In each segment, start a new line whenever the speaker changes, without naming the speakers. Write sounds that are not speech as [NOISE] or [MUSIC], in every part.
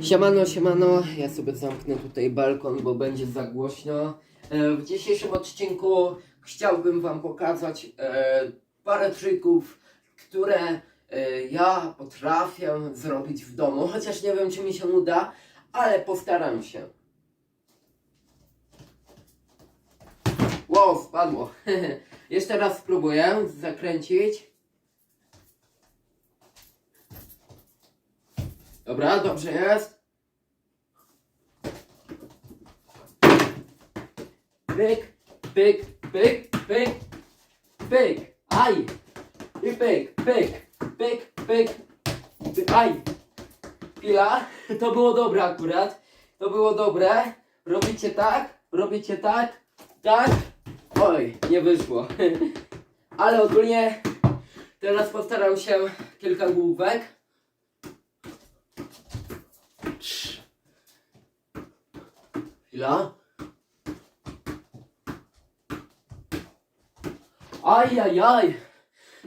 Siemano, siemano, ja sobie zamknę tutaj balkon, bo będzie za głośno. E, W dzisiejszym odcinku chciałbym Wam pokazać e, parę trików, które e, ja potrafię zrobić w domu, chociaż nie wiem, czy mi się uda, ale postaram się. Wow, spadło. [LAUGHS] Jeszcze raz spróbuję zakręcić. Dobra, dobrze jest. Pyk, pyk, pyk, pyk, pyk, aj. I pyk, pyk, pyk, pyk, pyk, aj. Chwila, to było dobre akurat. To było dobre. Robicie tak, robicie tak, tak. Oj, nie wyszło. [LAUGHS] Ale ogólnie teraz postaram się kilka główek. Chwila. Aj, aj, aj.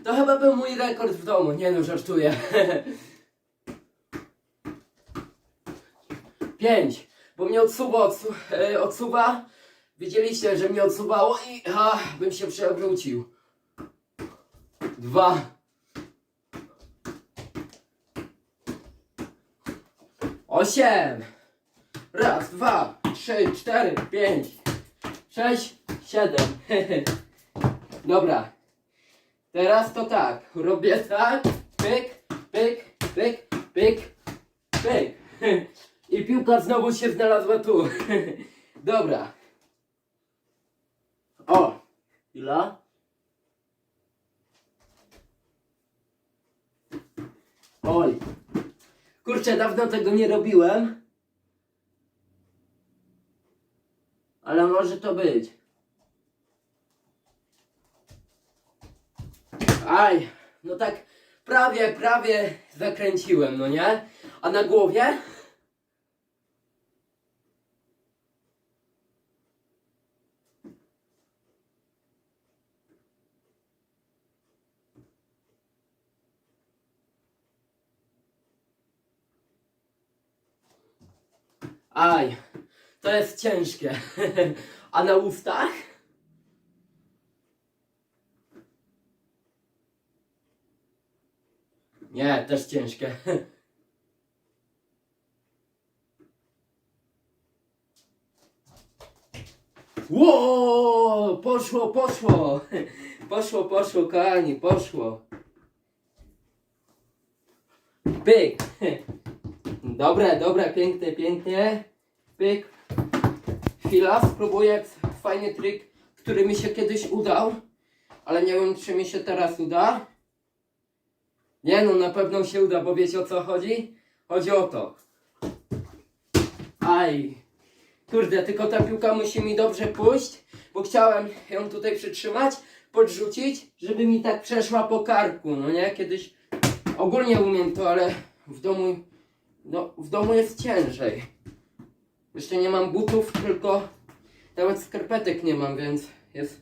To chyba był mój rekord w domu. Nie no, żartuję. [LAUGHS] Pięć. Bo mnie odsuwa, odsu e, odsuwa. Widzieliście, że mnie odsuwało i a, bym się przewrócił. Dwa. Osiem. Raz, dwa, trzy, cztery, pięć, sześć, siedem. [LAUGHS] Dobra. Teraz to tak. Robię tak. Pyk, pyk, pyk, pyk, pyk. [LAUGHS] I piłka znowu się znalazła tu. [LAUGHS] Dobra. O. Chwila. Oj. Kurczę, dawno tego nie robiłem. Ale może to być. Aj, no tak prawie, prawie zakręciłem, no nie? A na głowie? Aj, to jest ciężkie. [LAUGHS] A na ustach? Nie, też ciężkie. [LAUGHS] Ło, poszło, poszło. Poszło, poszło, kochani, poszło. Pyk. [LAUGHS] Dobre, dobre, pięknie, pięknie. Pyk. Chwila, spróbuję fajny trik, który mi się kiedyś udał, ale nie wiem, czy mi się teraz uda. Nie no, na pewno się uda, bo wiecie o co chodzi? Chodzi o to. Aj. Kurde, tylko ta piłka musi mi dobrze pójść, bo chciałem ją tutaj przytrzymać, podrzucić, żeby mi tak przeszła po karku, no nie? Kiedyś ogólnie umiem to, ale w domu, no, w domu jest ciężej. Jeszcze nie mam butów, tylko nawet skarpetek nie mam, więc jest...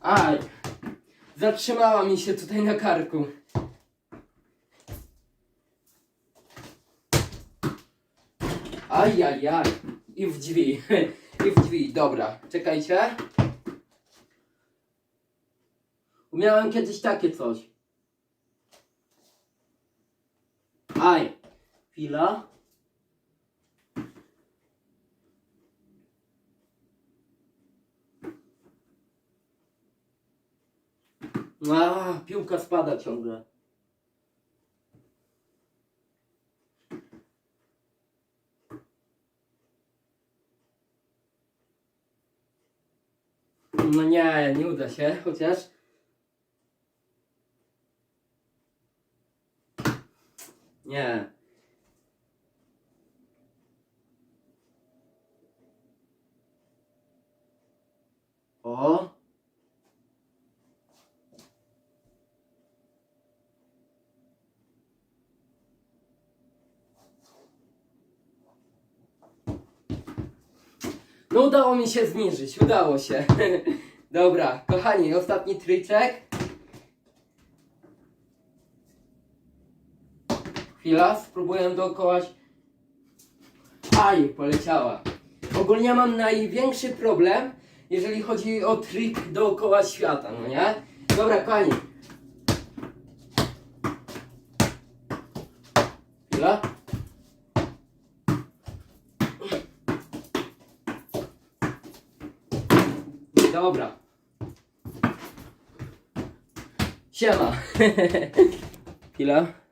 Aj! Zatrzymała mi się tutaj na karku. Aj, aj, aj. I w drzwi. [LAUGHS] I w drzwi. Dobra, czekajcie. Umiałem kiedyś takie coś. Aj. Chwila. A, piłka spada ciągle. No nie, nie uda się, chociaż. Nie. O. No udało mi się zniżyć, udało się. [LAUGHS] Dobra, kochani, ostatni tryczek. Chwila, spróbuję dookoła. Aj, poleciała. Ogólnie mam największy problem, jeżeli chodzi o trik dookoła świata, no nie? Dobra, kochani. Chwila. Dobra. Siema. [LAUGHS] Chwila.